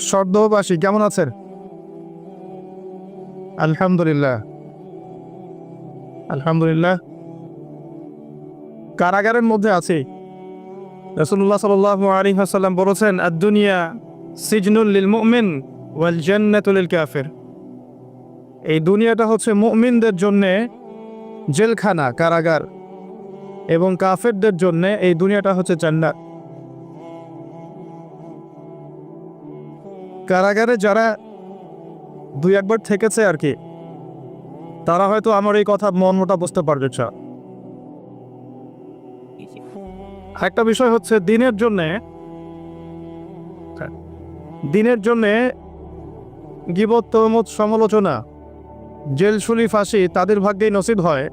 সর্দবাসী কেমন আছেন? আলহামদুলিল্লাহ। আলহামদুলিল্লাহ। কারাগারের মধ্যে আছি। রসুল্লাহ সাল আলী হাসাল্লাম বলেছেন আদুনিয়া সিজনুল লিল মুমিন ওয়াল জান্নাতুল লিল কাফির এই দুনিয়াটা হচ্ছে মুমিনদের জন্যে জেলখানা, কারাগার, এবং কাফেরদের জন্যে এই দুনিয়াটা হচ্ছে জান্নাত। কারাগারে যারা দুই একবার থেকেছে আর কি, তারা হয়তো আমার এই কথা মর্মটা বুঝতে পারবে চা একটা বিষয় হচ্ছে দিনের জন্যে দিনের জন্যে গিবত সমালোচনা জেলশুলি ফাঁসি তাদের ভাগ্যেই নসিব হয়,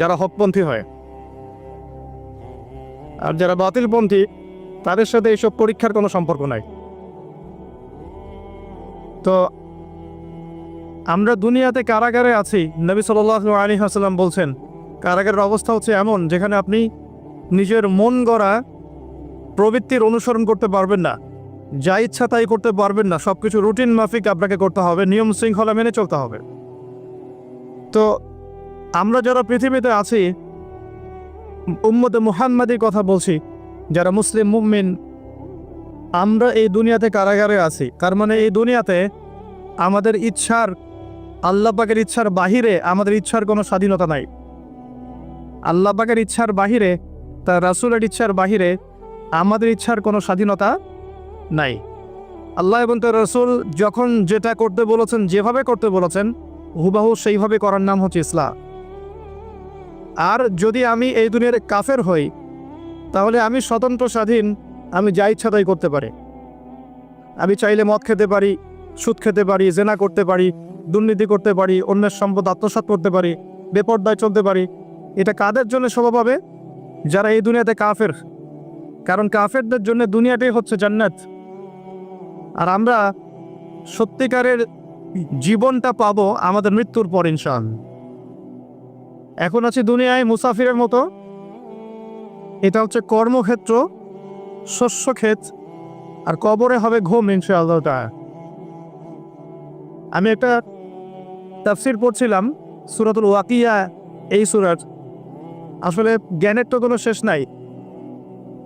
যারা হকপন্থী হয়। আর যারা বাতিলপন্থী, তাদের সাথে এইসব পরীক্ষার কোনো সম্পর্ক নাই। তো আমরা দুনিয়াতে কারাগারে আছি। নবী সাল আলী হাসাল্লাম বলছেন, কারাগারের অবস্থা হচ্ছে এমন, যেখানে আপনি নিজের মন গড়া প্রবৃত্তির অনুসরণ করতে পারবেন না। যা ইচ্ছা তাই করতে পারবেন না। সব কিছু রুটিন মাফিক আপনাকে করতে হবে, নিয়ম শৃঙ্খলা মেনে চলতে হবে। তো আমরা যারা পৃথিবীতে আছি উম্মদে মুহাম্মাদির কথা বলছি, যারা মুসলিম মুমিন আমরা এই দুনিয়াতে কারাগারে আছি। তার মানে এই দুনিয়াতে আমাদের ইচ্ছার, আল্লাহ পাকের ইচ্ছার বাহিরে আমাদের ইচ্ছার কোনো স্বাধীনতা নাই। আল্লাহ পাকের ইচ্ছার বাহিরে, তার রাসুলের ইচ্ছার বাহিরে আমাদের ইচ্ছার কোনো স্বাধীনতা নাই। আল্লাহ এবং তার রসুল যখন যেটা করতে বলেছেন, যেভাবে করতে বলেছেন, হুবাহু সেইভাবে করার নাম হচ্ছে ইসলাম। আর যদি আমি এই দুনিয়ার কাফের হই, তাহলে আমি স্বতন্ত্র স্বাধীন আমি যা ইচ্ছা তাই করতে পারি। আমি চাইলে মদ খেতে পারি, সুদ খেতে পারি, জেনা করতে পারি, দুর্নীতি করতে পারি, অন্যের সম্পদ আত্মসাৎ করতে পারি, বেপর্দায় চলতে পারি। এটা কাদের জন্য শোভা পাবে যারা এই দুনিয়াতে কাফের। কারণ কাফেরদের জন্য দুনিয়াটাই হচ্ছে জান্নাত। আর আমরা সত্যিকারের জীবনটা পাবো আমাদের মৃত্যুর পর ইনশাল এখন আছি দুনিয়ায় মুসাফিরের মতো। এটা হচ্ছে কর্মক্ষেত্র। শস্য ক্ষেত, আর কবরে হবে ঘুম, ইনশাআল্লাহ তাআলা। আমি একটা তাফসির পড়ছিলাম, সুরাতুল ওয়াকিয়া, এই সুরাত আসলে জ্ঞানের তো কোনো শেষ নাই।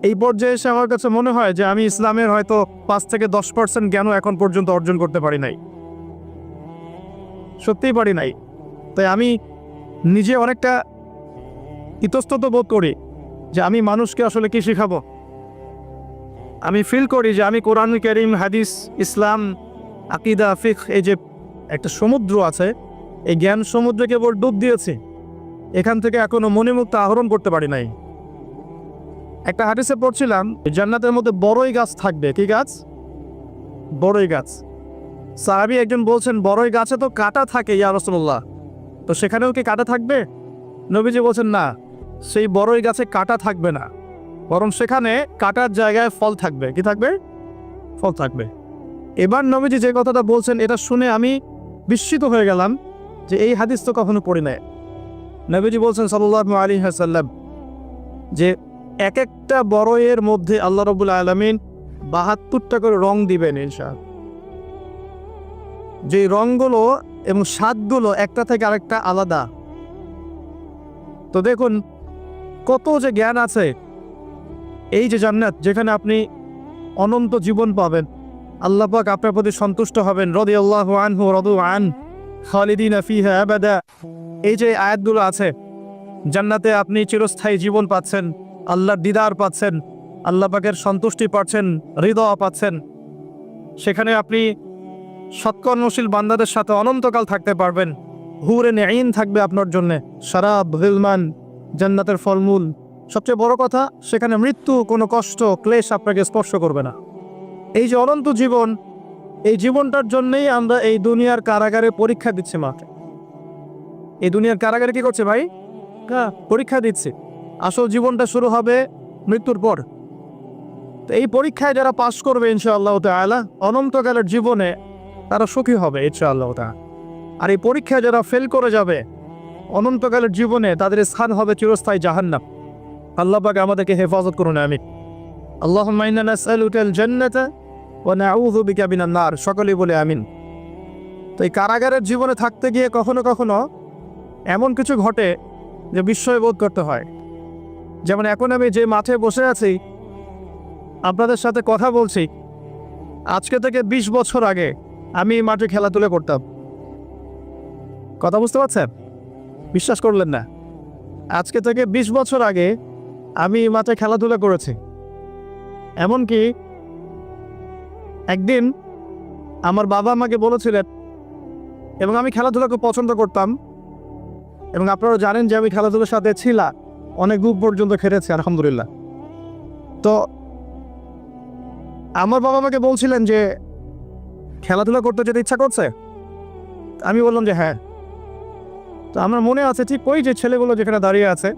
এই পর্যায়ে এসে আমার কাছে মনে হয় যে আমি ইসলামের হয়তো পাঁচ থেকে দশ পার্সেন্ট জ্ঞানও এখন পর্যন্ত অর্জন করতে পারি নাই। সত্যিই পারি নাই। তাই আমি নিজে অনেকটা ইতস্তত বোধ করি যে আমি মানুষকে আসলে কি শেখাবো? আমি ফিল করি যে আমি কোরআন করিম, হাদিস, ইসলাম, আকিদা, ফিক, এই যে একটা সমুদ্র আছে, এই জ্ঞান সমুদ্রে কেবল ডুব দিয়েছি, এখান থেকে এখনও মণিমুক্ত আহরণ করতে পারি নাই। একটা হাদিসে পড়ছিলাম, জান্নাতের মধ্যে বড়ই গাছ থাকবে। কি গাছ? বড়ই গাছ। সাহাবি একজন বলছেন, বড়ই গাছে তো কাটা থাকে, ইয়া রসুল্লাহ তো সেখানেও কি কাটা থাকবে? নবীজি বলছেন, না, সেই বড়ই গাছে কাটা থাকবে না। বরং সেখানে কাটার জায়গায় ফল থাকবে। কি থাকবে? ফল থাকবে। এবার নবীজি যে কথাটা বলছেন, এটা শুনে আমি বিস্মিত হয়ে গেলাম যে এই হাদিস তো কখনো পড়ি নাই। নবীজি বলছেন সাল্লাহ আলী হাসাল্লাম যে এক একটা বড়য়ের মধ্যে আল্লাহ রবুল আলমিন বাহাত্তরটা করে রং দিবেন ইনশাল যে রংগুলো এবং স্বাদগুলো একটা থেকে আরেকটা আলাদা। তো দেখুন, কত যে জ্ঞান আছে এই যে জান্নাত, যেখানে আপনি অনন্ত জীবন পাবেন। আল্লাহ পাক আপনার প্রতি সন্তুষ্ট হবেন। রদি আল্লাহ আনহু রদু আন খালিদিন এই যে আয়াতগুলো আছে, জান্নাতে আপনি চিরস্থায়ী জীবন পাচ্ছেন, আল্লাহর দিদার পাচ্ছেন, আল্লাহ পাকের সন্তুষ্টি পাচ্ছেন, হৃদয় পাচ্ছেন। সেখানে আপনি সৎকর্মশীল বান্দাদের সাথে অনন্তকাল থাকতে পারবেন। হুরে নেইন থাকবে আপনার জন্যে। সারাব, হিলমান, জান্নাতের ফলমূল। সবচেয়ে বড় কথা, সেখানে মৃত্যু, কোনো কষ্ট, ক্লেশ আপনাকে স্পর্শ করবে না। এই যে অনন্ত জীবন, এই জীবনটার জন্যেই আমরা এই দুনিয়ার কারাগারে পরীক্ষা দিচ্ছি মাকে। এই দুনিয়ার কারাগারে কি করছে ভাই? হ্যাঁ পরীক্ষা দিচ্ছে। আসল জীবনটা শুরু হবে মৃত্যুর পর। তো এই পরীক্ষায় যারা পাশ করবে ইনশাআল্লাহ তাআলা, অনন্তকালের জীবনে তারা সুখী হবে ইনশাআল্লাহ তাআলা। আর এই পরীক্ষায় যারা ফেল করে যাবে, অনন্তকালের জীবনে তাদের স্থান হবে চিরস্থায়ী জাহান্নাম। আল্লাহ আমাদেরকে হেফাজত করুন আমি আল্লাহ নার। সকলেই বলে আমিন। তো এই কারাগারের জীবনে থাকতে গিয়ে কখনো কখনো এমন কিছু ঘটে যে বিস্ময় বোধ করতে হয়। যেমন এখন আমি যে মাঠে বসে আছি, আপনাদের সাথে কথা বলছি, আজকে থেকে ২০ বছর আগে আমি এই মাঠে খেলাধুলা করতাম। কথা বুঝতে পারছেন? বিশ্বাস করলেন না। আজকে থেকে ২০ বছর আগে আমি মাঠে খেলাধুলা করেছি। এমনকি একদিন আমার বাবা আমাকে বলেছিলেন, এবং আমি খেলাধুলা খুব পছন্দ করতাম, এবং আপনারা জানেন যে আমি খেলাধুলার সাথে ছিলাম অনেক দূর পর্যন্ত খেটেছি, আলহামদুলিল্লাহ। তো আমার বাবা আমাকে বলছিলেন যে, খেলাধুলা করতে যেতে ইচ্ছা করছে? আমি বললাম যে হ্যাঁ। তো আমার মনে আছে ঠিক ওই যে ছেলেগুলো যেখানে দাঁড়িয়ে আছে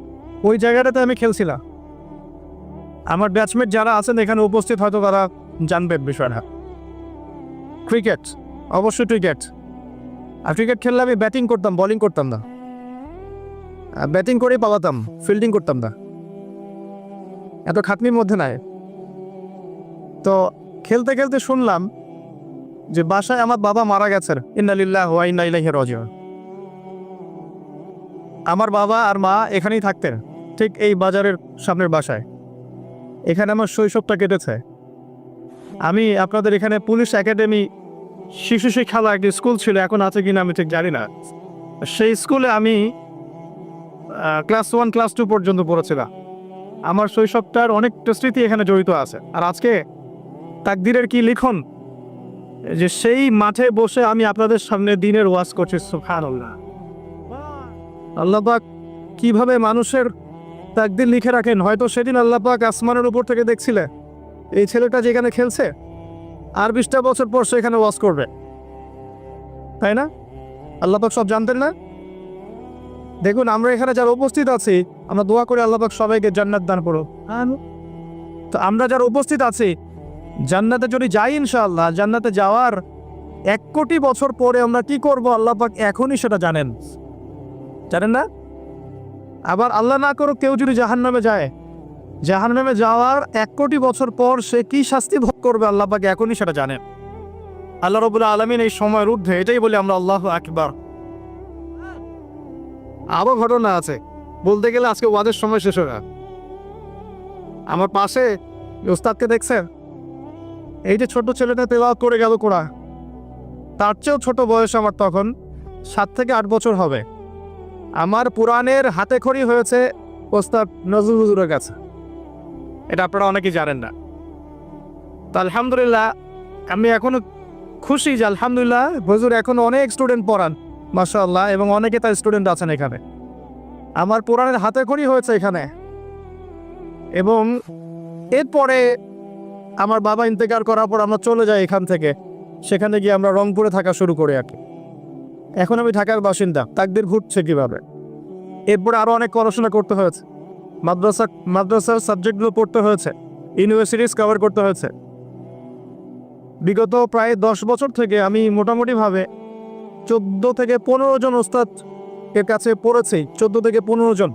ওই জায়গাটাতে আমি খেলছিলাম। আমার ব্যাচমেট যারা আছেন এখানে উপস্থিত, হয়তো তারা জানবেন বিষয়টা। ক্রিকেট অবশ্যই ক্রিকেট আর ক্রিকেট খেললে আমি ব্যাটিং করতাম বোলিং করতাম না। ব্যাটিং করেই পালাতাম ফিল্ডিং করতাম না। এত খাটনির মধ্যে নাই। তো খেলতে খেলতে শুনলাম যে বাসায় আমার বাবা মারা গেছেন। ইন্নালিল্লাহ ওয়া ইন্না ইলাইহি রাজিউন। আমার বাবা আর মা এখানেই থাকতেন। ঠিক এই বাজারের সামনের বাসায়। এখানে আমার শৈশবটা কেটেছে। আমি আপনাদের এখানে পুলিশ একাডেমি শিশু শিক্ষালয় একটি স্কুল ছিল, এখন আছে কিনা আমি ঠিক জানি না। সেই স্কুলে আমি ক্লাস ওয়ান, ক্লাস টু পর্যন্ত পড়েছিলাম। আমার শৈশবটার অনেকটা স্মৃতি এখানে জড়িত আছে। আর আজকে তাকদিরের কি লিখন? যে সেই মাঠে বসে আমি আপনাদের সামনে দিনের ওয়াজ করছি সুফান আল্লাহ আল্লাপাক কীভাবে মানুষের তাকদির লিখে রাখেন হয়তো সেদিন আল্লাপাক আসমানের উপর থেকে দেখছিলে এই ছেলেটা যেখানে খেলছে আর বিশটা বছর পর সে এখানে ওয়াজ করবে। তাই না? আল্লাপাক সব জানতেন না? দেখুন আমরা এখানে যারা উপস্থিত আছি আমরা দোয়া করে আল্লাপাক সবাইকে জান্নাত দান করো তো আমরা যারা উপস্থিত আছি জান্নাতে যদি যাই ইনশাআল্লাহ জান্নাতে যাওয়ার এক কোটি বছর পরে আমরা কি করব আল্লাপাক এখনই সেটা জানেন। জানেন না? আবার আল্লাহ না করুক কেউ যদি জাহান্নামে যায়। জাহান্নামে যাওয়ার এক কোটি বছর পর সে কি শাস্তি ভোগ করবে আল্লাহ পাক এখনই সেটা জানেন। আল্লাহ রবুল্লা আলমিন এই সময়ের ঊর্ধ্বে এটাই বলি আমরা আল্লাহ আকবার। আরও ঘটনা আছে। বলতে গেলে আজকে ওয়াদের সময় শেষ হয়ে। আমার পাশে ওস্তাদকে দেখছেন? এই যে ছোট ছেলেটা তেলাওয়াত করে গেল কোরা তার চেয়েও ছোট বয়স আমার তখন, সাত থেকে আট বছর হবে। আমার পুরাণের হাতে খড়ি হয়েছে ওস্তাদ নজরুল হুজুরের কাছে। এটা আপনারা অনেকেই জানেন না। তো আলহামদুলিল্লাহ, আমি এখনও খুশি যে আলহামদুলিল্লাহ হুজুর এখন অনেক স্টুডেন্ট পড়ান, মাশাআল্লাহ, এবং অনেকে তার স্টুডেন্ট আছেন এখানে। আমার পুরাণের হাতে খড়ি হয়েছে এখানে। এবং এরপরে আমার বাবা ইন্তেকার করার পর আমরা চলে যাই এখান থেকে। সেখানে গিয়ে আমরা রংপুরে থাকা শুরু করি আর কি। এখন আমি ঢাকার বাসিন্দা। তাকদের ঘুরছে কীভাবে? এরপরে আরও অনেক পড়াশোনা করতে হয়েছে। মাদ্রাসা, মাদ্রাসার সাবজেক্টগুলো পড়তে হয়েছে। ইউনিভার্সিটিস কভার করতে হয়েছে। বিগত প্রায় দশ বছর থেকে আমি মোটামুটিভাবে চোদ্দ থেকে পনেরো জন ওস্তাদ এর কাছে পড়েছি, চোদ্দ থেকে পনেরো জন।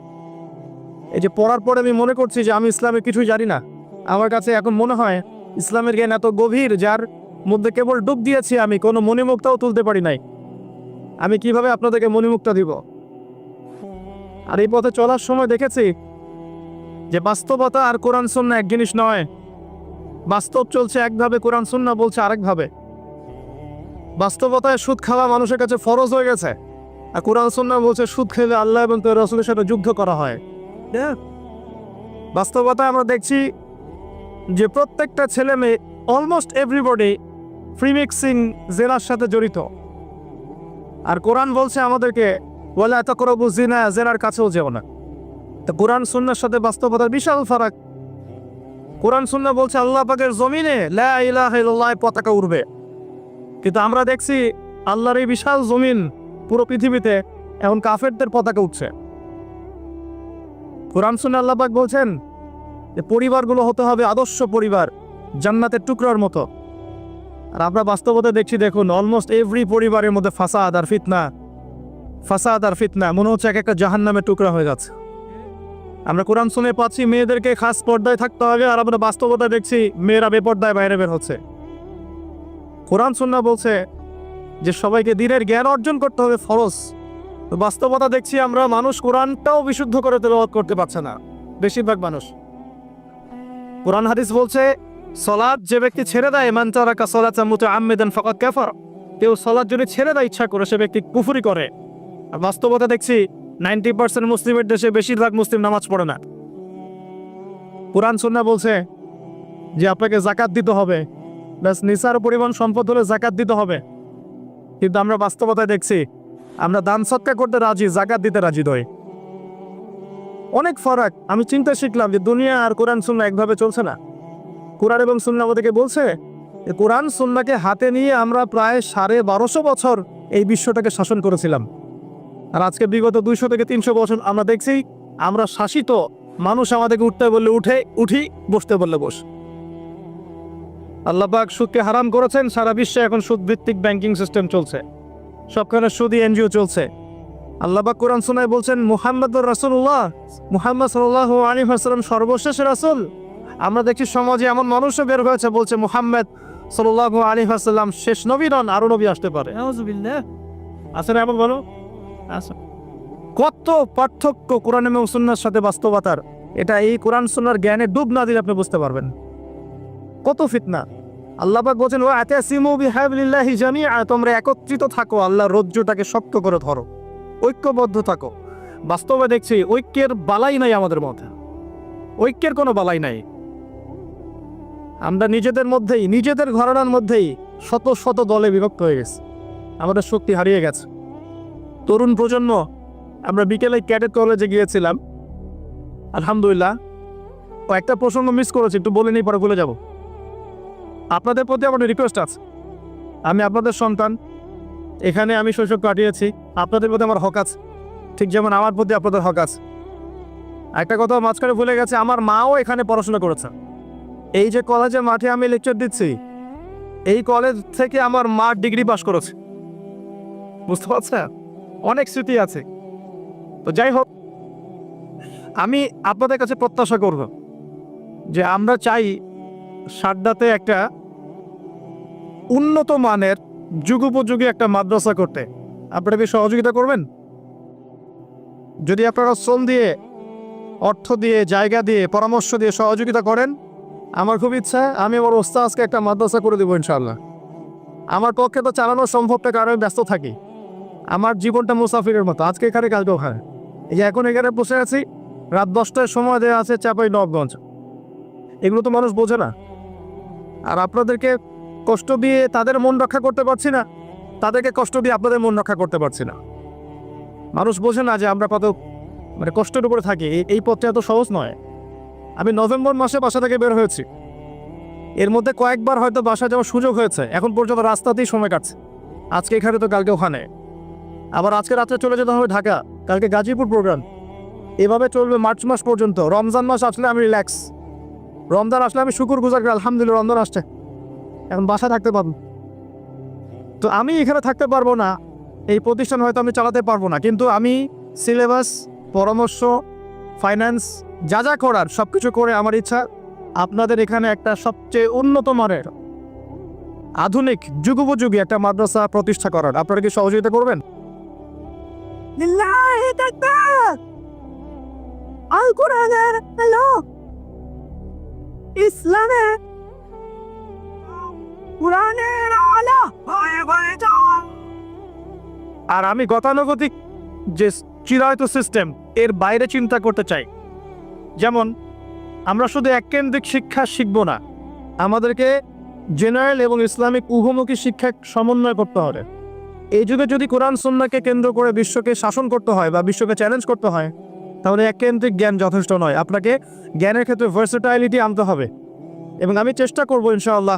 এই যে পড়ার পরে আমি মনে করছি যে আমি ইসলামের কিছুই জানি না। আমার কাছে এখন মনে হয় ইসলামের জ্ঞান এত গভীর, যার মধ্যে কেবল ডুব দিয়েছি আমি, কোনো মণিমুক্তাও তুলতে পারি নাই। আমি কীভাবে আপনাদেরকে মণিমুক্তা দিব? আর এই পথে চলার সময় দেখেছি যে বাস্তবতা আর কোরআন সুন্না এক জিনিস নয়। বাস্তব চলছে একভাবে, কোরআন সুন্না বলছে আরেকভাবে। বাস্তবতায় সুদ খাওয়া মানুষের কাছে ফরজ হয়ে গেছে। আর কোরআন সুন্না বলছে, সুদ খেলে আল্লাহ এবং তোর রসুলের সাথে যুদ্ধ করা হয়। Yeah. বাস্তবতায় আমরা দেখছি যে প্রত্যেকটা ছেলে মেয়ে অলমোস্ট এভরিবডি ফ্রিমিক্সিং জেনার সাথে জড়িত। আর কোরআন বলছে আমাদেরকে বলে এত করে বুঝি না জেনার কাছেও যেও না। তো কোরআন সুন্নার সাথে বাস্তবতার বিশাল ফারাক। কোরআন সুন্না বলছে আল্লাহ পাকের জমিনে পতাকা উড়বে। কিন্তু আমরা দেখছি আল্লাহর এই বিশাল জমিন পুরো পৃথিবীতে এখন কাফেরদের পতাকা উঠছে কোরআন সুন্না আল্লাহ পাক বলছেন যে, পরিবারগুলো হতে হবে আদর্শ পরিবার, জান্নাতের টুকরার মতো। আর আমরা বাস্তবতা দেখছি, দেখুন অলমোস্ট এভরি পরিবারের মধ্যে ফাসাদ আর ফিতনা। ফাসাদ আর ফিতনা, মনে হচ্ছে এক একটা জাহান নামে টুকরা হয়ে যাচ্ছে আমরা কোরআন শুনে পাচ্ছি, মেয়েদেরকে খাস পর্দায় থাকতে হবে, আর আমরা বাস্তবতা দেখছি, মেয়েরা বেপর্দায় বাইরে বের হচ্ছে। কোরআন সুন্না বলছে যে, সবাইকে দিনের জ্ঞান অর্জন করতে হবে, ফরজ। তো বাস্তবতা দেখছি আমরা, মানুষ কোরআনটাও বিশুদ্ধ করে তেলাওয়াত করতে পারছে না, বেশিরভাগ মানুষ। কোরআন হাদিস বলছে সলাদ যে ব্যক্তি ছেড়ে দেয়, মান তারাকা সলাতা মুতাআম্মিদান ফাকাদ কাফার। কেউ সলাদ যদি ছেড়ে দেয় ইচ্ছা করে, সে ব্যক্তি কুফরি করে। আর বাস্তবতা দেখছি, নাইনটি পার্সেন্ট মুসলিমের দেশে বেশিরভাগ মুসলিম নামাজ পড়ে না। কোরআন সুন্না বলছে যে, আপনাকে জাকাত দিতে হবে। ব্যাস, নিসার পরিমাণ সম্পদ হলে জাকাত দিতে হবে। কিন্তু আমরা বাস্তবতায় দেখছি, আমরা দান সৎকার করতে রাজি জাকাত দিতে রাজি নই। অনেক ফারাক, আমি চিন্তা শিখলাম যে, দুনিয়া আর কোরআন সুন্না একভাবে চলছে না। কোরআন এবং সুন্না আমাদেরকে বলছে কোরআন সুন্নাকে হাতে নিয়ে আমরা প্রায় সাড়ে বারোশো বছর এই বিশ্বটাকে শাসন করেছিলাম। আর আজকে বিগত দুইশো থেকে তিনশো বছর আমরা দেখছি, আমরা শাসিত মানুষ আমাদেরকে উঠতে বললে উঠে, উঠি, বসতে বললে বস। আল্লাহবাক সুদকে হারাম করেছেন, সারা বিশ্বে এখন সুদ ভিত্তিক ব্যাংকিং সিস্টেম চলছে। সবখানে সুদি এনজিও চলছে। আল্লাহবাক কোরআন সুনায় বলছেন মুহাম্মদ রাসুল্লাহ মুহাম্মদ সাল্লাহ আলী হাসলাম সর্বশেষ রাসুল। আমরা দেখছি সমাজে এমন মানুষও বের হয়েছে বলছে মুহাম্মদ সাল্লাহ আলী হাসাল্লাম শেষ নবী নন আরও নবী আসতে পারে। আছে না এমন বলো? কত পার্থক্য কোরআন এবং সুন্নার সাথে বাস্তবতার। এটা এই কোরআন সুন্নার জ্ঞানে ডুব না দিলে আপনি বুঝতে পারবেন। কত ফিতনা। আল্লাহ পাক বলছেন ও আতে সিমু বিহাবিল্লাহি জামিআ। তোমরা একত্রিত থাকো আল্লাহর রজ্জুটাকে শক্ত করে ধরো। ঐক্যবদ্ধ থাকো। বাস্তবে দেখছি ঐক্যের বালাই নাই আমাদের মধ্যে। ঐক্যের কোনো বালাই নাই। আমরা নিজেদের মধ্যেই, নিজেদের ঘরানার মধ্যেই শত শত দলে বিভক্ত হয়ে গেছে। আমাদের শক্তি হারিয়ে গেছে। তরুণ প্রজন্ম, আমরা বিকেলে ক্যাডেট কলেজে গিয়েছিলাম। আলহামদুলিল্লাহ ও একটা প্রসঙ্গ মিস করেছি, একটু বলে নিই, পরে ভুলে যাব। আপনাদের প্রতি আমার রিকোয়েস্ট আছে। আমি আপনাদের সন্তান, এখানে আমি শৈশব কাটিয়েছি, আপনাদের প্রতি আমার হক আছে। ঠিক যেমন আমার প্রতি আপনাদের হক আছে। একটা কথা মাঝখানে ভুলে গেছে, আমার মাও এখানে পড়াশোনা করেছে। এই যে কলেজের মাঠে আমি লেকচার দিচ্ছি, এই কলেজ থেকে আমার মা ডিগ্রি পাশ করেছে। বুঝতে পারছেন? অনেক স্মৃতি আছে। তো যাই হোক, আমি আপনাদের কাছে প্রত্যাশা করব যে আমরা চাই সারদাতে একটা উন্নত মানের, যুগোপযোগী একটা মাদ্রাসা করতে। আপনারা কি সহযোগিতা করবেন? যদি আপনারা শ্রম দিয়ে, অর্থ দিয়ে, জায়গা দিয়ে, পরামর্শ দিয়ে সহযোগিতা করেন আমার খুব ইচ্ছা, আমি আমার ওস্তাজকে একটা মাদ্রাসা করে দেবো ইনশাল্লাহ আমার পক্ষে তো চালানো সম্ভবটা কারণ ব্যস্ত থাকি। আমার জীবনটা মুসাফিরের মতো। আজকে এখানে কালকে ওখানে এই যে এখন এখানে বসে আছি, রাত দশটায় সময় দেওয়া আছে চাপাই নবগঞ্জ। এগুলো তো মানুষ বোঝে না। আর আপনাদেরকে কষ্ট দিয়ে তাদের মন রক্ষা করতে পারছি না, তাদেরকে কষ্ট দিয়ে আপনাদের মন রক্ষা করতে পারছি না। মানুষ বোঝে না যে আমরা কত মানে কষ্টের উপরে থাকি। এই পথটা এত সহজ নয়। আমি নভেম্বর মাসে বাসা থেকে বের হয়েছি। এর মধ্যে কয়েকবার হয়তো বাসা যাওয়ার সুযোগ হয়েছে। এখন পর্যন্ত রাস্তাতেই সময় কাটছে। আজকে এখানে তো কালকে ওখানে। আবার আজকে রাত্রে চলে যেতে হবে ঢাকা। কালকে গাজীপুর প্রোগ্রাম এভাবে চলবে মার্চ মাস পর্যন্ত। রমজান মাস আসলে আমি রিল্যাক্স রমজান আসলে আমি শুকুর গুজার করি, আলহামদুলিল্লাহ রমজান আসছে। এখন বাসা থাকতে পারব। তো আমি এখানে থাকতে পারব না। এই প্রতিষ্ঠান হয়তো আমি চালাতে পারব না। কিন্তু আমি সিলেবাস পরামর্শ ফাইন্যান্স যা যা করার সব কিছু করে আমার ইচ্ছা আপনাদের এখানে একটা সবচেয়ে উন্নত মানের আধুনিক যুগোপযোগী একটা মাদ্রাসা প্রতিষ্ঠা করার। আপনারা কি সহযোগিতা করবেন? আল কোরআনের হ্যালো ইসলামে কোরআনের আলা! ভয়ে ভয়ে আর আমি গতানুগতিক যে চিরায়ত সিস্টেম এর বাইরে চিন্তা করতে চাই। যেমন, আমরা শুধু এককেন্দ্রিক শিক্ষা শিখব না, আমাদেরকে জেনারেল এবং ইসলামিক উভমুখী শিক্ষা সমন্বয় করতে হবে। এই যুগে যদি কোরআন সন্নাকে কেন্দ্র করে বিশ্বকে শাসন করতে হয় বা বিশ্বকে চ্যালেঞ্জ করতে হয়, তাহলে এককেন্দ্রিক জ্ঞান যথেষ্ট নয়। আপনাকে জ্ঞানের ক্ষেত্রে ভার্সেটাইলিটি আনতে হবে। এবং আমি চেষ্টা করব ইনশাআল্লাহ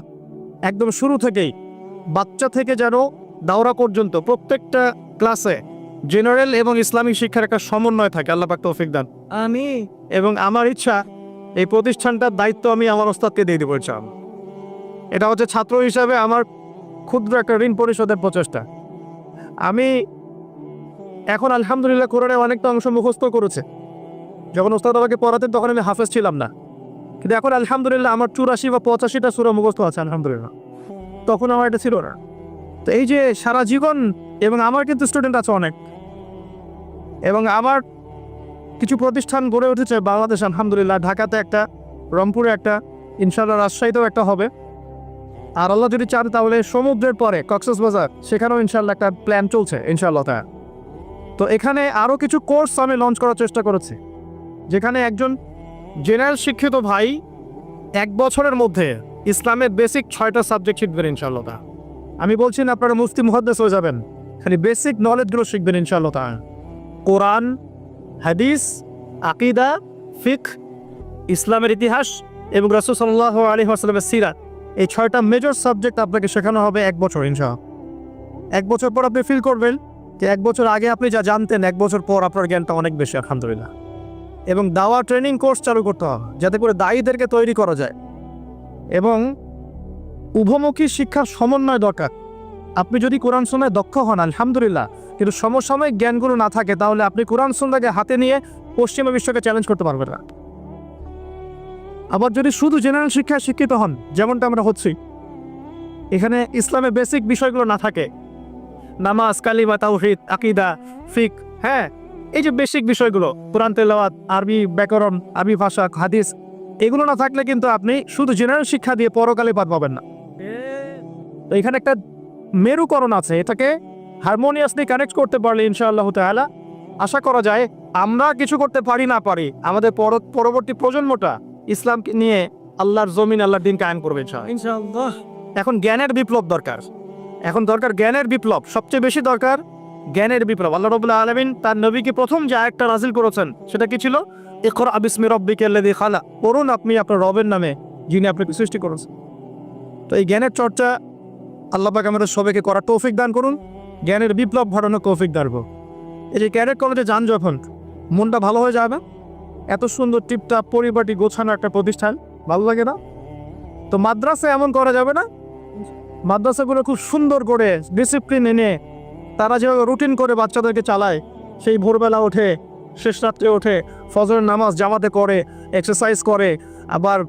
একদম শুরু থেকেই, বাচ্চা থেকে যেন দাওরা পর্যন্ত প্রত্যেকটা ক্লাসে জেনারেল এবং ইসলামিক শিক্ষার একটা সমন্বয় থাকে আল্লাহ পাক তৌফিক দান। আমি এবং আমার ইচ্ছা এই প্রতিষ্ঠানটার দায়িত্ব আমি আমার ওস্তাদকে দিয়ে দেবো এটা হচ্ছে ছাত্র হিসাবে আমার ক্ষুদ্র একটা ঋণ পরিশোধের প্রচেষ্টা। আমি এখন আলহামদুলিল্লাহ কোরআনে অনেকটা অংশ মুখস্থ করেছে। যখন ওস্তাদ আমাকে পড়াতেন তখন আমি হাফেজ ছিলাম না। কিন্তু এখন আলহামদুলিল্লাহ আমার চুরাশি বা পঁচাশিটা সুরা মুখস্থ আছে আলহামদুলিল্লাহ। তখন আমার এটা ছিল না। তো এই যে সারা জীবন এবং আমার কিন্তু স্টুডেন্ট আছে অনেক। এবং আমার কিছু প্রতিষ্ঠান গড়ে উঠেছে। বাংলাদেশ, আলহামদুলিল্লাহ, ঢাকাতে একটা, রংপুরে একটা ইনশাল্লাহ রাজশাহীতেও একটা হবে। আর আল্লাহ যদি চান, তাহলে সমুদ্রের পরে, কক্সেস বাজার, সেখানেও ইনশাল্লাহ একটা প্ল্যান চলছে ইনশাল্লাহ তা তো এখানে আরও কিছু কোর্স আমি লঞ্চ করার চেষ্টা করেছি। যেখানে একজন জেনারেল শিক্ষিত ভাই এক বছরের মধ্যে ইসলামের বেসিক ছয়টা সাবজেক্ট শিখবেন ইনশাল্লাহ তা আমি বলছি না, আপনারা মুফতি, মুহাদ্দেস হয়ে যাবেন। খালি বেসিক নলেজগুলো শিখবেন ইনশাল্লাহ তা কোরআন, হাদিস, আকিদা, ফিক, ইসলামের ইতিহাস এবং রসুল সাল্লাহ আলী আসলামের সিরাত এই ছয়টা মেজর সাবজেক্ট আপনাকে শেখানো হবে এক বছর ইনশা এক বছর পর আপনি ফিল করবেন যে এক বছর আগে আপনি যা জানতেন, এক বছর পর আপনার জ্ঞানটা অনেক বেশি, আলহামদুলিল্লাহ। এবং দাওয়া ট্রেনিং কোর্স চালু করতে হবে, যাতে করে দায়ীদেরকে তৈরি করা যায়। এবং উভমুখী শিক্ষার সমন্বয় দরকার। আপনি যদি কোরআন শোনায় দক্ষ হন, আলহামদুলিল্লাহ কিন্তু সমসাময়িক জ্ঞানগুলো না থাকে, তাহলে আপনি কোরআন সুন্নাকে হাতে নিয়ে পশ্চিমা বিশ্বকে চ্যালেঞ্জ করতে পারবেন না। আবার যদি শুধু জেনারেল শিক্ষায় শিক্ষিত হন, যেমনটা আমরা হচ্ছি, এখানে ইসলামে বেসিক বিষয়গুলো না থাকে, নামাজ, কালিমা, তাওহিদ, আকিদা, ফিক হ্যাঁ এই যে বেসিক বিষয়গুলো, কোরআন, তেলাওয়াত, আরবি ব্যাকরণ, আরবি ভাষা, হাদিস, এগুলো না থাকলে কিন্তু আপনি শুধু জেনারেল শিক্ষা দিয়ে পরকালে পার পাবেন না। তো এখানে একটা মেরুকরণ আছে, এটাকে হারমোনিয়াসলি কানেক্ট করতে পারলে ইনশাআল্লাহ তাআলা। আশা করা যায় আমরা কিছু করতে পারি না পারি আমাদের পর- পরবর্তী প্রজন্মটা ইসলামকে নিয়ে আল্লাহর জমিন আল্লাহর দিন কায়েম করবে ইনশাআল্লাহ। এখন জ্ঞানের বিপ্লব দরকার। এখন দরকার জ্ঞানের বিপ্লব সবচেয়ে বেশি দরকার জ্ঞানের বিপ্লব। আল্লাহ রবুল্লাহ আলমিন তার নবীকে প্রথম যে আয়টা রাজিল করেছেন সেটা কি ছিল? ইকর আবিসমি রব্বিকে আল্লাদি খালা পড়ুন আপনি আপনার রবের নামে যিনি আপনাকে সৃষ্টি করেছেন। তো এই জ্ঞানের চর্চা আল্লাহ পাক আমাদের সবাইকে করার তৌফিক দান করুন। জ্ঞানের বিপ্লব ঘটানোর তৌফিক দান করুন। এই যে ক্যারেট কলেজে যান যখন, মনটা ভালো হয়ে যাবে? এত সুন্দর টিপটাপ পরিপাটি গোছানো একটা প্রতিষ্ঠান, ভালো লাগে না? তো মাদ্রাসা এমন করা যাবে না? মাদ্রাসাগুলো খুব সুন্দর করে ডিসিপ্লিন এনে তারা যেভাবে রুটিন করে বাচ্চাদেরকে চালায়, সেই ভোরবেলা ওঠে শেষ রাত্রে ওঠে ফজরের নামাজ জামাতে করে এক্সারসাইজ করে, আবার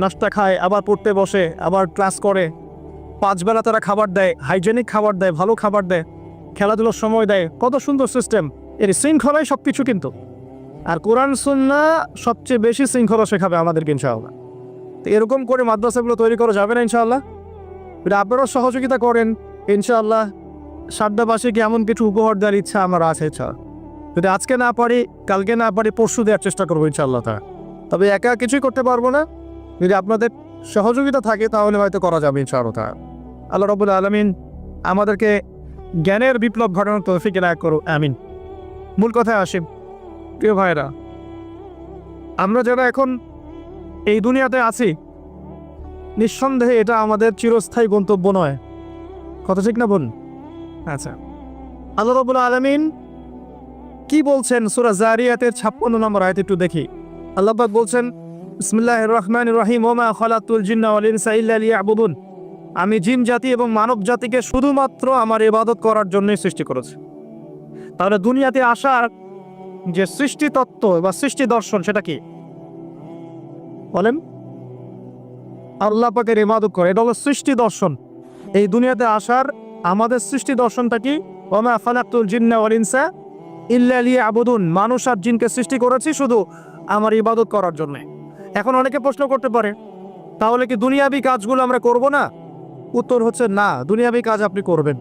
নাস্তা খায়, আবার পড়তে বসে, আবার ক্লাস করে। পাঁচ বেলা তারা খাবার দেয় হাইজেনিক খাবার দেয়, ভালো খাবার দেয়, খেলাধুলোর সময় দেয়, কত সুন্দর সিস্টেম এর শৃঙ্খলাই সব কিছু কিন্তু। আর কোরআন, সুন্না সবচেয়ে বেশি শৃঙ্খলা শেখাবে আমাদেরকে ইনশাআল্লাহ। তো এরকম করে মাদ্রাসাগুলো তৈরি করা যাবে না ইনশাআল্লাহ? আপনারাও সহযোগিতা করেন, ইনশাআল্লাহ সাদ্দাবাসীকে এমন কিছু উপহার দেওয়ার ইচ্ছা আমার আছে ইচ্ছা যদি আজকে না পারি, কালকে না পারি, পরশু দেওয়ার চেষ্টা করব ইনশাআল্লাহ তা তবে একা কিছুই করতে পারব না। যদি আপনাদের সহযোগিতা থাকে, তাহলে হয়তো করা যাবে ইনশাআল্লাহ তা আল্লাহ রবুল আলমিন আমাদেরকে জ্ঞানের বিপ্লব ঘটানোর তৌফিক এনায়ত করো আমিন। মূল কথায় আসি, প্রিয় ভাইরা আমরা যারা এখন এই দুনিয়াতে আছি, নিঃসন্দেহে এটা আমাদের চিরস্থায়ী গন্তব্য নয়। কথা ঠিক না বোন আচ্ছা আল্লাহ রবুল আলমিন কি বলছেন সুরা জারিয়াতের ছাপ্পান্ন নম্বর আয়তে একটু দেখি। আল্লাহবাক বলছেন ইসমিল্লাহ রহমান রহিম ওমা খলাতুল জিন্না ইনসা ইল্লা লিয়াবুদুন। আমি জিন জাতি এবং মানব জাতিকে শুধুমাত্র আমার ইবাদত করার জন্যই সৃষ্টি করেছি। তাহলে দুনিয়াতে আসার যে সৃষ্টি তত্ত্ব বা সৃষ্টি দর্শন সেটা কি? বলেন। আল্লাহ পাকের ইবাদত করে, এটা হলো সৃষ্টি দর্শন। এই দুনিয়াতে আসার আমাদের সৃষ্টি দর্শনটা কি? ওমা ফালাকুল জিন্না ইনসা ইল্লা লিয়াবুদুন। মানুষ আর জিনকে সৃষ্টি করেছি শুধু আমার ইবাদত করার জন্য। এখন অনেকে প্রশ্ন করতে পারে, তাহলে কি দুনিয়াবি কাজগুলো আমরা করব না? উত্তর হচ্ছে না, দুনিয়াবি কাজ আপনি করবেন।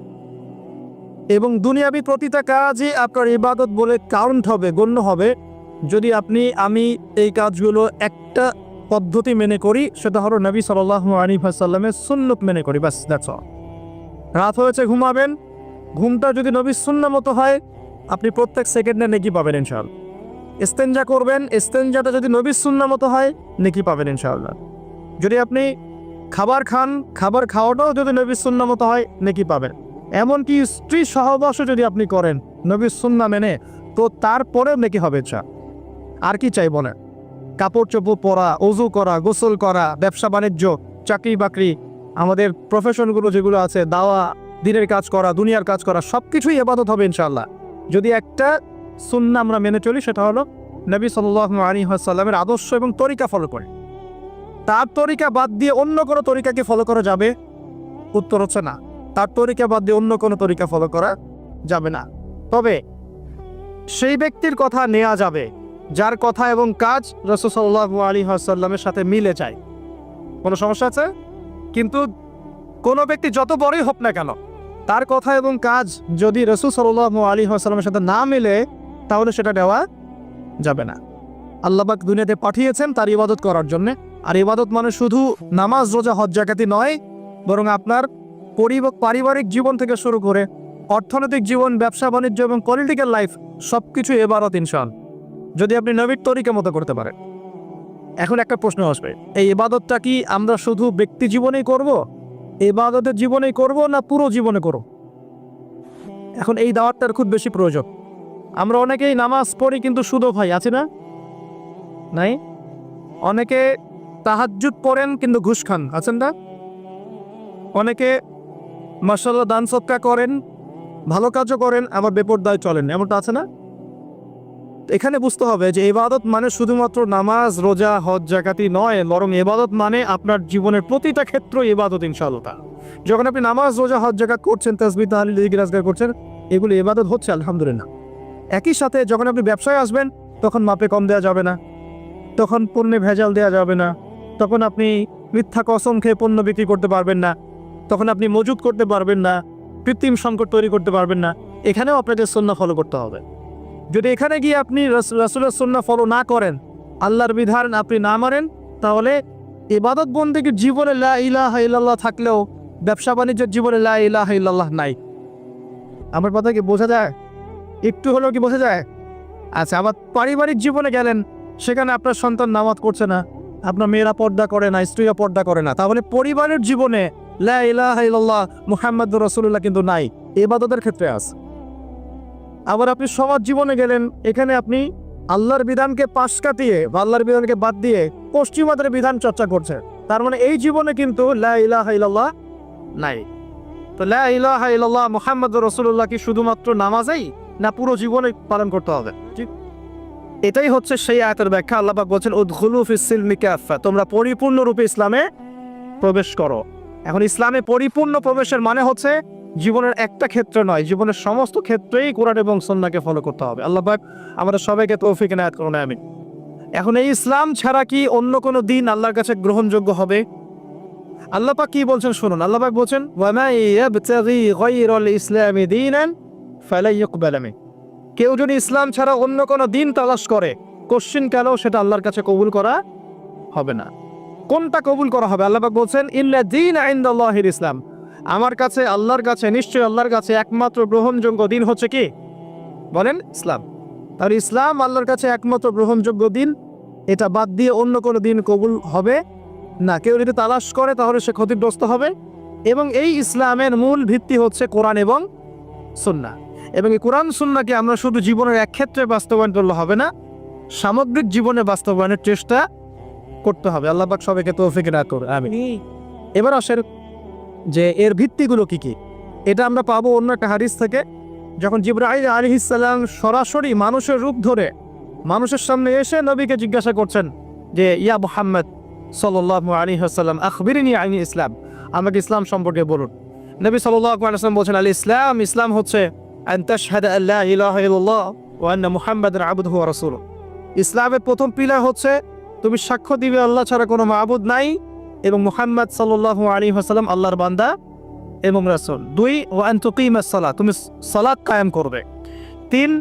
এবং দুনিয়াবি প্রতিটা কাজই আপনার ইবাদত বলে কাউন্ট হবে, গণ্য হবে। যদি আপনি, আমি এই কাজগুলো একটা পদ্ধতি মেনে করি, সেটা হলো নবী সাল আলী সাল্লামের সুন্নত মেনে করি, ব্যাস অল রাত হয়েছে, ঘুমাবেন। ঘুমটা যদি নবী শূন্য মতো হয়, আপনি প্রত্যেক সেকেন্ডে নেকি পাবেন, ইনশাআল্লাহ। ইস্তেঞ্জা করবেন ইস্তেঞ্জাটা যদি নবী শূন্য মতো হয়, নেকি পাবেন, ইনশাআল্লাহ। যদি আপনি খাবার খান, খাবার খাওয়াটাও যদি নবীর শূন্য মতো হয়, নেকি পাবেন। এমনকি স্ত্রী সহবাসও যদি আপনি করেন নবীর সুন্না মেনে, তো তারপরে নেকি হবে চা। আর কি চাই বলেন? কাপড় চোপড় পরা অজু করা, গোসল করা, ব্যবসা বাণিজ্য, চাকরি বাকরি, আমাদের প্রফেশনগুলো যেগুলো আছে, দাওয়া, দিনের কাজ করা, দুনিয়ার কাজ করা সব কিছুই এবাদত হবে ইনশাল্লাহ যদি একটা সুন্না আমরা মেনে চলি, সেটা হলো নবী সাল্লাহ আলী সাল্লামের আদর্শ এবং তরিকা ফলো করে তার তরিকা বাদ দিয়ে অন্য কোনো তরিকাকে ফলো করা যাবে? উত্তর হচ্ছে না। তার তরিকা বাদ দিয়ে অন্য কোনো তরিকা ফলো করা যাবে না। তবে সেই ব্যক্তির কথা নেওয়া যাবে, যার কথা এবং কাজ রসুসাল্লাহ আলী আসাল্লামের সাথে মিলে যায়। কোনো সমস্যা আছে? কিন্তু কোনো ব্যক্তি যত বড়ই হোক না কেন, তার কথা এবং কাজ যদি রসুল সাল্লাহ আলী আসাল্লামের সাথে না মিলে, তাহলে সেটা নেওয়া যাবে না। আল্লাহবাক দুনিয়াতে পাঠিয়েছেন তার ইবাদত করার জন্যে। আর ইবাদত মানে শুধু নামাজ, রোজা, হজ জাকাতি নয়, বরং আপনার পরিব- পারিবারিক জীবন থেকে শুরু করে অর্থনৈতিক জীবন, ব্যবসা, বাণিজ্য এবং পলিটিক্যাল লাইফ সব কিছু এবারত ইনশাল, যদি আপনি নবীর তরিকা মতো করতে পারেন। এখন একটা প্রশ্ন আসবে, এই ইবাদতটা কি আমরা শুধু ব্যক্তি জীবনেই করব, ইবাদতের জীবনেই করব না পুরো জীবনে করব? এখন এই দাওয়াতটার খুব বেশি প্রয়োজন। আমরা অনেকেই নামাজ পড়ি কিন্তু শুধু ভাই আছে না? নাই? অনেকে তাহাজ্জুদ পড়েন কিন্তু ঘুষ খান। আছেন না? অনেকে মাসাল্লাহ দান সৎকা করেন, ভালো কাজও করেন, আবার বেপরদায় চলেন। এমনটা আছে না? এখানে বুঝতে হবে যে এবাদত মানে শুধুমাত্র নামাজ, রোজা, হজ, জাকাতি নয়, বরং এবাদত মানে আপনার জীবনের প্রতিটা ক্ষেত্র এবাদত ইনশাআল্লাহ। যখন আপনি নামাজ, রোজা, হজ, জাকাত করছেন, তসবি, তাহলিল, জিকির আজগার করছেন, এগুলো এবাদত হচ্ছে, আলহামদুলিল্লাহ। একই সাথে যখন আপনি ব্যবসায় আসবেন, তখন মাপে কম দেওয়া যাবে না। তখন পণ্যে ভেজাল দেওয়া যাবে না। তখন আপনি মিথ্যা কসম খেয়ে পণ্য বিক্রি করতে পারবেন না। তখন আপনি মজুত করতে পারবেন না। কৃত্রিম সংকট তৈরি করতে পারবেন না। এখানেও আপনাকে সন্না ফলো করতে হবে। যদি এখানে গিয়ে আপনি রাস- রাসূলের সন্না ফলো না করেন, আল্লাহর বিধান আপনি না মারেন তাহলে ইবাদত বন্দিকে জীবনে লা ইলাহা থাকলেও ব্যবসা বাণিজ্যের জীবনে লা ইলাহা নাই। আমার কথা কি বোঝা যায়? একটু হলেও কি বোঝা যায়? আচ্ছা আবার পারিবারিক জীবনে গেলেন, সেখানে আপনার সন্তান নামাজ করছে না। আপনার মেয়েরা পর্দা করে না, স্ত্রীরা পর্দা করে না। তাহলে পরিবারের জীবনে লা ইলাহা ইল্লাল্লাহ মুহাম্মাদুর রাসূলুল্লাহ কিন্তু নাই। ইবাদতের ক্ষেত্রে আছে। আবার আপনি সমাজ জীবনে গেলেন, এখানে আপনি আল্লাহর বিধানকে পাশ কাটিয়ে বা আল্লাহর বিধানকে বাদ দিয়ে পশ্চিমাদের বিধান চর্চা করছে তার মানে এই জীবনে কিন্তু লা ইলাহা ইল্লাল্লাহ নাই। তো লা ইলাহা ইল্লাল্লাহ মুহাম্মাদুর রাসূলুল্লাহ কি শুধুমাত্র নামাজেই না পুরো জীবনে পালন করতে হবে? ঠিক। এটাই হচ্ছে সেই আয়াতের ব্যাখ্যা। আল্লাহ পাক বলছেন, উদখুলু ফিস সিলমি কাফা তোমরা পরিপূর্ণরূপে ইসলামে প্রবেশ করো। এখন ইসলামে পরিপূর্ণ প্রবেশের মানে হচ্ছে জীবনের একটা ক্ষেত্র নয়, জীবনের সমস্ত ক্ষেত্রেই কোরআন এবং সন্নাকে ফলো করতে হবে। আল্লাহ পাক আমাদের সবাইকে তৌফিক এনায়াত করুন আমি এখন এই ইসলাম ছাড়া কি অন্য কোনো দিন আল্লাহর কাছে গ্রহণযোগ্য হবে? আল্লাহ পাক কি বলছেন শুনুন। আল্লাহ পাক বলছেন ওয়ামা ইয়াবতাগি ইসলামি কেউ যদি ইসলাম ছাড়া অন্য কোনো দিন তালাশ করে কোশ্চিন কেন সেটা আল্লাহর কাছে কবুল করা হবে না? কোনটা কবুল করা হবে? আল্লাহ বলছেন, ইল্লা দিন আইন্দাল্লাহির ইসলাম। আমার কাছে, আল্লাহর কাছে, নিশ্চয়ই আল্লাহর কাছে একমাত্র গ্রহণযোগ্য দিন হচ্ছে কি? বলেন, ইসলাম। তাহলে ইসলাম আল্লাহর কাছে একমাত্র গ্রহণযোগ্য দিন, এটা বাদ দিয়ে অন্য কোনো দিন কবুল হবে না। কেউ যদি তালাশ করে, তাহলে সে ক্ষতিগ্রস্ত হবে। এবং এই ইসলামের মূল ভিত্তি হচ্ছে কোরআন এবং সুন্নাহ। এবং এই কোরআন সুন্নাকে আমরা শুধু জীবনের এক ক্ষেত্রে বাস্তবায়ন করলে হবে না সামগ্রিক জীবনে বাস্তবায়নের চেষ্টা করতে হবে। আল্লাহ পাক সবাইকে তৌফিক না করে আমি এবার আসেন যে এর ভিত্তিগুলো কি কি? এটা আমরা পাবো অন্য একটা হাদিস থেকে যখন জিব্রাহিম আলী ইসাল্লাম সরাসরি মানুষের রূপ ধরে মানুষের সামনে এসে নবীকে জিজ্ঞাসা করছেন যে ইয়া মোহাম্মদ সাল্লাহ আলী হাসাল্লাম আখবিরিনী আইনি ইসলাম? আমাকে ইসলাম সম্পর্কে বলুন। নবী সাল্লাহ আলাইসলাম বলছেন আলী ইসলাম ইসলাম হচ্ছে আন তাশহাদ আল্লাহ ইলাহ ইল্লাহ ওয়ান্ন মুহাম্মদ আবুদ হুয়া রসুল ইসলামের প্রথম পিলা হচ্ছে, তুমি সাক্ষ্য দিবে আল্লাহ ছাড়া কোনো মাহবুদ নাই এবং মুহাম্মদ সাল্লাহ আলী হাসালাম আল্লাহর বান্দা এবং রাসুল। দুই ওয়ান তুকিম সালাহ তুমি সালাদ কায়েম করবে। তিন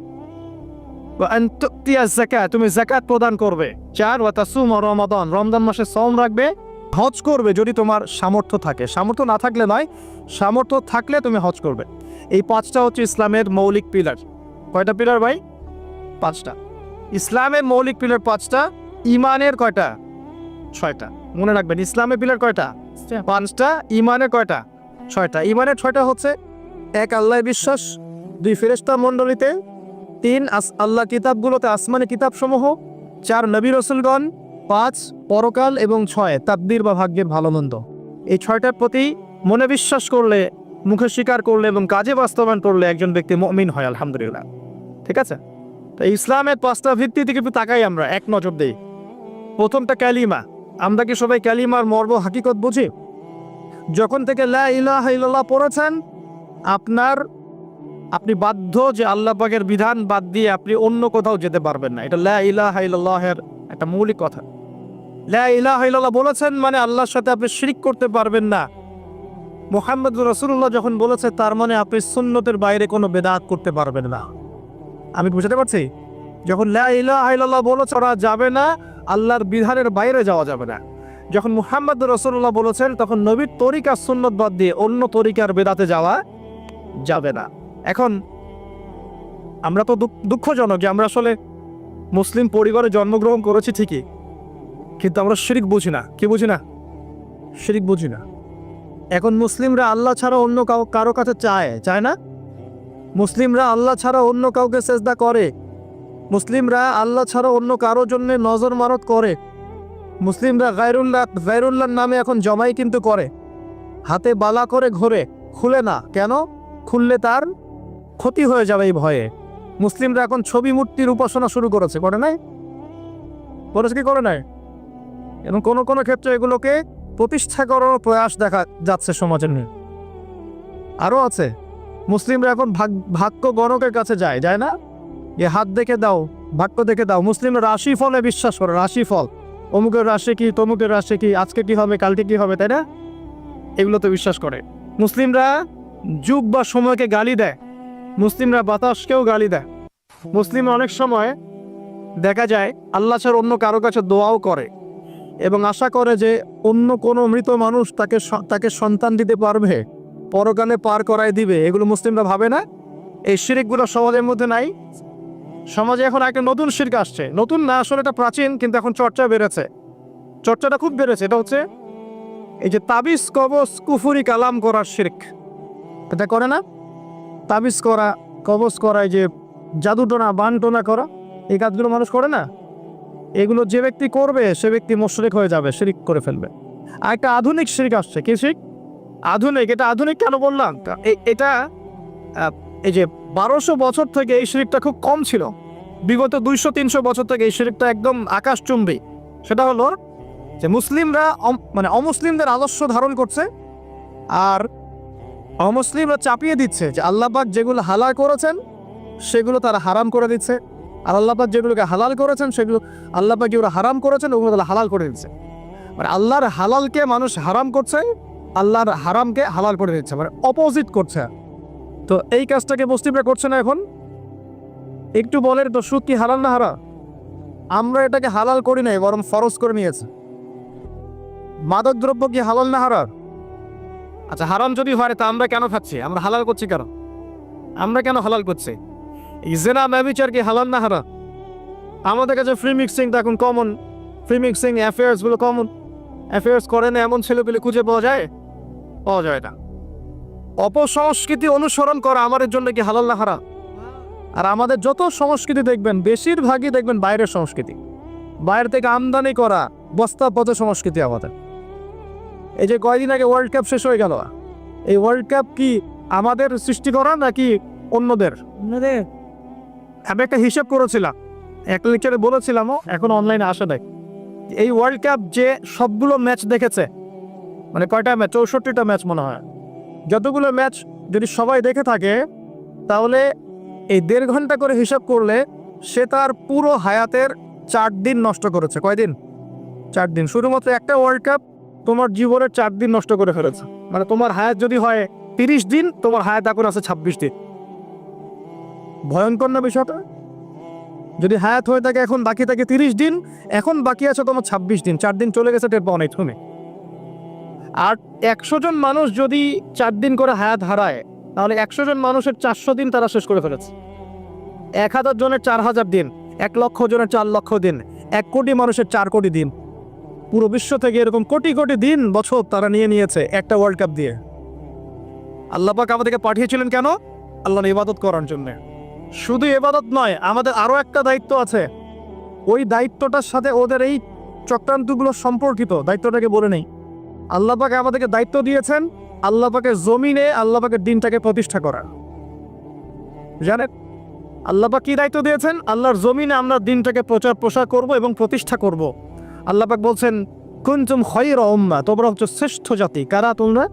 জাকাত তুমি জাকাত প্রদান করবে। চার, ওয়া তাসুম রমাদান, রমজান মাসে সম রাখবে, হজ করবে যদি তোমার সামর্থ্য থাকে। সামর্থ্য না থাকলে নয়, সামর্থ্য থাকলে তুমি হজ করবে। এই পাঁচটা হচ্ছে ইসলামের মৌলিক পিলার কয়টা পিলার ভাই? পাঁচটা। ইসলামের মৌলিক পিলার পাঁচটা ইমানের কয়টা? ছয়টা। মনে রাখবেন ইসলামের পিলার কয়টা? পাঁচটা ইমানের কয়টা? ছয়টা। ইমানের ছয়টা হচ্ছে এক আল্লাহ বিশ্বাস দুই ফেরেস্তা মণ্ডলীতে তিন আস আল্লাহ কিতাবগুলোতে আসমানি কিতাবসমূহ চার নবী রসুলগণ পাঁচ পরকাল এবং ছয় তাকদির বা ভাগ্যের ভালো মন্দ। এই ছয়টার প্রতি মনে বিশ্বাস করলে মুখে স্বীকার করলে এবং কাজে বাস্তবায়ন করলে একজন ব্যক্তি মমিন হয়, আলহামদুলিল্লাহ। ঠিক আছে? তো ইসলামের পাঁচটা ভিত্তি থেকে একটু তাকাই আমরা, এক নজর দেই। প্রথমটা ক্যালিমা। আমরা কি সবাই ক্যালিমার মর্ম হাকিকত বুঝি? যখন থেকে লা ইলাহা ইল্লাল্লাহ পড়েছেন, আপনার, আপনি বাধ্য যে আল্লাহ পাকের বিধান বাদ দিয়ে আপনি অন্য কোথাও যেতে পারবেন না। এটা লা একটা মৌলিক কথা। লা ইলাহা ইল্লাল্লাহ বলেছেন মানে আল্লাহর সাথে আপনি শিরিক করতে পারবেন না। মোহাম্মদ রসুল্লাহ যখন বলেছে, তার মানে আপনি সুন্নতের বাইরে কোনো বেদাত করতে পারবেন না। আমি বুঝতে পারছি? যখন লা ইলাহা ইল্লাল্লাহ বলেছে, ওরা যাবে না, আল্লাহর বিধানের বাইরে যাওয়া যাবে না। যখন মুহাম্মদ রসুল্লাহ বলেছেন, তখন নবীর তরিকা সুন্নত বাদ দিয়ে অন্য তরিকার বেদাতে যাওয়া যাবে না। এখন আমরা তো দুঃখজনক যে আমরা আসলে মুসলিম পরিবারে জন্মগ্রহণ করেছি ঠিকই, কিন্তু আমরা শিরিক বুঝি না। কি বুঝি না? শিরিক বুঝি না। এখন মুসলিমরা আল্লাহ ছাড়া অন্য কাউ কারও কাছে চায় চায় না? মুসলিমরা আল্লাহ ছাড়া অন্য কাউকে চেষ্টা করে। মুসলিমরা আল্লাহ ছাড়া অন্য কারও জন্য নজর মারত করে। মুসলিমরা গায়রুল্লাহ গায়রুল্লাহর নামে এখন জমাই কিন্তু করে। হাতে বালা করে ঘোরে, খুলে না। কেন? খুললে তার ক্ষতি হয়ে যাবে এই ভয়ে। মুসলিমরা এখন ছবি মূর্তির উপাসনা শুরু করেছে, করে নাই? করেছে কি, করে নাই? এবং কোনো কোনো ক্ষেত্রে এগুলোকে প্রতিষ্ঠা করার প্রয়াস দেখা যাচ্ছে সমাজের নিয়ে আরও আছে, মুসলিমরা এখন ভাগ, ভাগ্য গণকের কাছে যায় যায় না? যে হাত দেখে দাও, ভাগ্য দেখে দাও। মুসলিমরা রাশি ফলে বিশ্বাস করে রাশি ফল অমুকের রাশি কি, তমুকের রাশি কি, আজকে কি হবে, কালকে কি হবে, তাই না? এগুলো তো বিশ্বাস করে। মুসলিমরা যুগ বা সময়কে গালি দেয়। মুসলিমরা বাতাসকেও গালি দেয়। মুসলিম অনেক সময় দেখা যায়, আল্লাহ ছাড়া অন্য কারও কাছে দোয়াও করে। এবং আশা করে যে অন্য কোনো মৃত মানুষ তাকে তাকে সন্তান দিতে পারবে, পরকালে পার করায় দিবে, এগুলো মুসলিমরা ভাবে না। এই শিরিকগুলো সমাজের মধ্যে নাই। সমাজে এখন একটা নতুন শির্ক আসছে। নতুন না, আসলে এটা প্রাচীন, কিন্তু এখন চর্চা বেড়েছে। চর্চাটা খুব বেড়েছে। এটা হচ্ছে এই যে তাবিজ, কবজ, কুফুরি, কালাম করার শির্ক। এটা করে না? তাবিজ করা, কবজ করা, এই যে জাদুটোনা, বানটোনা করা, এই কাজগুলো মানুষ করে না? এগুলো যে ব্যক্তি করবে, সে ব্যক্তি মোশরেক হয়ে যাবে, শিরিক করে ফেলবে। আর একটা আধুনিক শিরিক আসছে। কি শিরিক? আধুনিক। এটা আধুনিক কেন বললাম? এটা এই যে বারোশো বছর থেকে এই শিরিকটা খুব কম ছিল। বিগত দুইশো, তিনশো বছর থেকে এই শিরিকটা একদম আকাশচুম্বী। সেটা হলো যে মুসলিমরা মানে অমুসলিমদের আদর্শ ধারণ করছে আর অমুসলিমরা চাপিয়ে দিচ্ছে যে আল্লাপাক যেগুলো হালাল করেছেন, সেগুলো তারা হারাম করে দিচ্ছে। আর আল্লাপাক যেগুলোকে হালাল করেছেন, সেগুলো আল্লাপাক যেগুলো হারাম করেছেন ওগুলো তারা হালাল করে দিচ্ছে মানে আল্লাহর হালালকে মানুষ হারাম করছে, আল্লাহর হারামকে হালাল করে দিচ্ছে মানে অপোজিট করছে। তো এই কাজটাকে মুসলিমরা করছে না এখন? একটু বলেন তো, সুদ কি হালাল না হারা আমরা এটাকে হালাল করি নাই, বরং ফরজ করে নিয়েছে। মাদক দ্রব্য কি হালাল না হারার আচ্ছা হারাম যদি হয়, তা আমরা কেন খাচ্ছি? আমরা হালাল করছি কেন? আমরা কেন হালাল করছি? ইজেনা ম্যাবিচার কি হালাল না হারা। আমাদের কাছে ফ্রি মিক্সিংটা এখন কমন ফ্রি মিক্সিং অ্যাফেয়ার্সগুলো কমন অ্যাফেয়ার্স করে না এমন ছেলেপিলে খুঁজে পাওয়া যায়? পাওয়া যায় না। অপসংস্কৃতি অনুসরণ করা আমাদের জন্য কি হালাল না হারা? আর আমাদের যত সংস্কৃতি দেখবেন, বেশিরভাগই দেখবেন বাইরের সংস্কৃতি। বাইরে থেকে আমদানি করা বস্তা পথে সংস্কৃতি আমাদের। এই যে কয়দিন আগে ওয়ার্ল্ড কাপ শেষ হয়ে গেল। এই ওয়ার্ল্ড কাপ কি আমাদের সৃষ্টি করা নাকি অন্যদের? আমি একটা হিসাব করেছিলাম। এক লেকচারে বলেছিলামও, এখন অনলাইনে আসে নাই। এই ওয়ার্ল্ড কাপ যে সবগুলো ম্যাচ দেখেছে মানে কয়টা ম্যাচ চৌষট্টিটা ম্যাচ মনে হয়। যতগুলো ম্যাচ যদি সবাই দেখে থাকে, তাহলে এই দেড় ঘণ্টা করে হিসাব করলে সে তার পুরো হায়াতের চার দিন নষ্ট করেছে। কয়দিন? চার দিন। শুধুমাত্র একটা ওয়ার্ল্ড কাপ তোমার জীবনের চার দিন নষ্ট করে ফেলেছে। মানে তোমার হায়াত যদি হয় তিরিশ দিন, তোমার হায়াত এখন আছে ছাব্বিশ দিন। ভয়ঙ্কর না বিষয়টা? যদি হায়াত হয়ে থাকে এখন, বাকি থাকে তিরিশ দিন, এখন বাকি আছে তোমার ছাব্বিশ দিন, চার দিন চলে গেছে টের পাও নাই আর একশো জন মানুষ যদি চার দিন করে হায়াত হারায়, তাহলে একশো জন মানুষের চারশো দিন তারা শেষ করে ফেলেছে। এক হাজার জনের চার হাজার দিন, এক লক্ষ জনের চার লক্ষ দিন, এক কোটি মানুষের চার কোটি দিন। পুরো বিশ্ব থেকে এরকম কোটি কোটি দিন, বছর তারা নিয়ে নিয়েছে একটা ওয়ার্ল্ড কাপ দিয়ে। আল্লাহ পাক আমাদেরকে পাঠিয়েছিলেন কেন? আল্লাহর ইবাদত করার জন্য। শুধু এবাদত নয়, আমাদের আরও একটা দায়িত্ব আছে। ওই দায়িত্বটার সাথে ওদের এই চক্রান্তগুলো সম্পর্কিত, দায়িত্বটাকে বলে নেই। আল্লাহ পাক আমাদেরকে দায়িত্ব দিয়েছেন, আল্লাহ পাকের জমিনে আল্লাহ পাকের দিনটাকে প্রতিষ্ঠা করা জানেন, আল্লাহ পাক কি দায়িত্ব দিয়েছেন? আল্লাহর জমিনে আমরা দিনটাকে প্রচার প্রসার করব এবং প্রতিষ্ঠা করব। আল্লাহ পাক বলছেন, কুনতুম খয়রা উম্মা তোমরা হচ্ছে শ্রেষ্ঠ জাতি। কারা তোমরা?